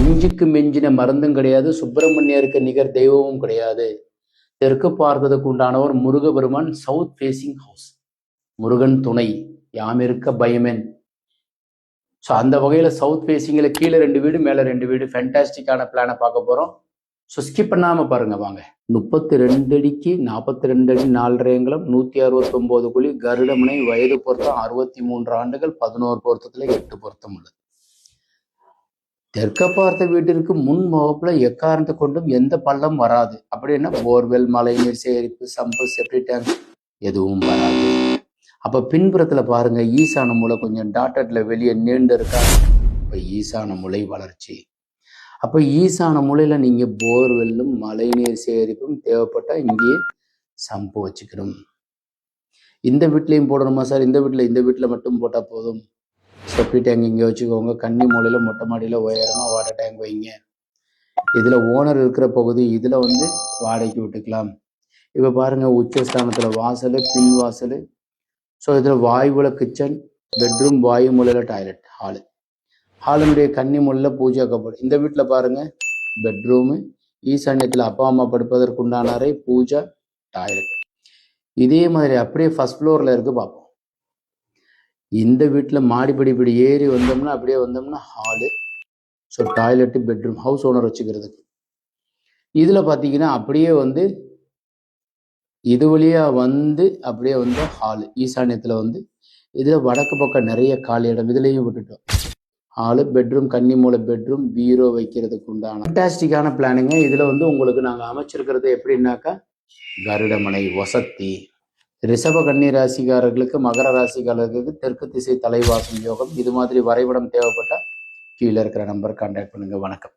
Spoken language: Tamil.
இஞ்சிக்கு மிஞ்சின மருந்தும் கிடையாது சுப்பிரமணியருக்கு நிகர் தெய்வமும் கிடையாது. தெற்கு பார்ப்பதற்கு உண்டானவர் Murugaperuman south facing house Murugan துணை யாம் இருக்க பயமேன். ஸோ அந்த வகையில் சவுத் ஃபேசிங்கில் கீழே ரெண்டு வீடு மேலே ரெண்டு வீடு. ஃபென்டாஸ்டிக்கான பிளானை பார்க்க போகிறோம் ஸோ ஸ்கிப் பண்ணாமல் பாருங்க வாங்க. முப்பத்தி ரெண்டு அடிக்கு நாற்பத்தி ரெண்டு அடி நாலரை அங்குலம் நூற்றி அறுபத்தொம்போது குழி கருடமனை வயது பொருத்தம் அறுபத்தி மூன்று ஆண்டுகள் பதினோரு பொருத்தத்தில் எட்டு பொருத்தம் உள்ளது. தெற்க பார்த்த வீட்டிற்கு முன் முகப்புல எக்காரணத்தை கொண்டும் எந்த பள்ளம் வராது. அப்படின்னா போர்வெல் மழைநீர் சேகரிப்பு சம்பு செப்டி டேங்க் எதுவும் வராது. அப்ப பின்புறத்துல பாருங்க ஈசான மூலை கொஞ்சம் டாட்டட்ல வெளியே நீண்டு இருக்கா? இப்ப ஈசான மூளை வளர்ச்சி. அப்ப ஈசான மூலையில நீங்க போர்வெல்லும் மழைநீர் சேகரிப்பும் தேவைப்பட்டா இங்கேயே சம்பு வச்சுக்கணும். இந்த வீட்லயும் போடணுமா சார்? இந்த வீட்டில் இந்த வீட்டில் மட்டும் போட்டா போதும்? செப்டி டேங்க் இங்கே வச்சுக்கோங்க. கன்னி மூலையில் மொட்டை மாடியில் உயரமாக வாட்டர் டேங்க் வைங்க. இதில் ஓனர் இருக்கிற பகுதி இதில் வந்து வாடகைக்கு விட்டுக்கலாம். இப்போ பாருங்கள் உச்சஸ்தானத்தில் வாசல் பின் வாசல். ஸோ இதில் வாயுவில் கிச்சன் பெட்ரூம் வாயு மூலையில் டாய்லெட் ஹாலு ஹாலினுடைய கன்னி மூலையில் பூஜா கப்பல் இந்த வீட்டில் பாருங்கள் பெட்ரூமு ஈசான்யத்தில் அப்பா அம்மா படுப்பதற்குண்டான அறை பூஜா டாய்லெட் இதே மாதிரி அப்படியே ஃபஸ்ட் ஃப்ளோரில் இருக்குது பார்ப்போம் இந்த வீட்டில் மாடிப்படி இப்படி ஏறி வந்தோம்னா அப்படியே வந்தோம்னா hall so toilet bedroom house owner வச்சுக்கிறதுக்கு. இதில் பார்த்தீங்கன்னா அப்படியே வந்து இது வழியாக வந்து அப்படியே வந்து ஹாலு ஈசானியத்தில் வந்து இதில் வடக்கு பக்கம் நிறைய காலி இடம் இதுலேயும் விட்டுட்டோம். ஹாலு பெட்ரூம் கன்னி மூலை பெட்ரூம் பீரோ வைக்கிறதுக்கு உண்டான ஃபண்டாஸ்டிக்கான பிளானுங்க இதில் வந்து உங்களுக்கு நாங்கள் அமைச்சிருக்கிறது எப்படின்னாக்கா கருடமனை வசதி ரிஷப கன்னி ராசிக்காரர்களுக்கு மகர ராசிக்காரர்களுக்கு தெற்கு திசை தலைவாசல் யோகம். இது மாதிரி வரைபடம் தேவைப்பட்டால் கீழே இருக்கிற நம்பர் கான்டாக்ட் பண்ணுங்க. வணக்கம்.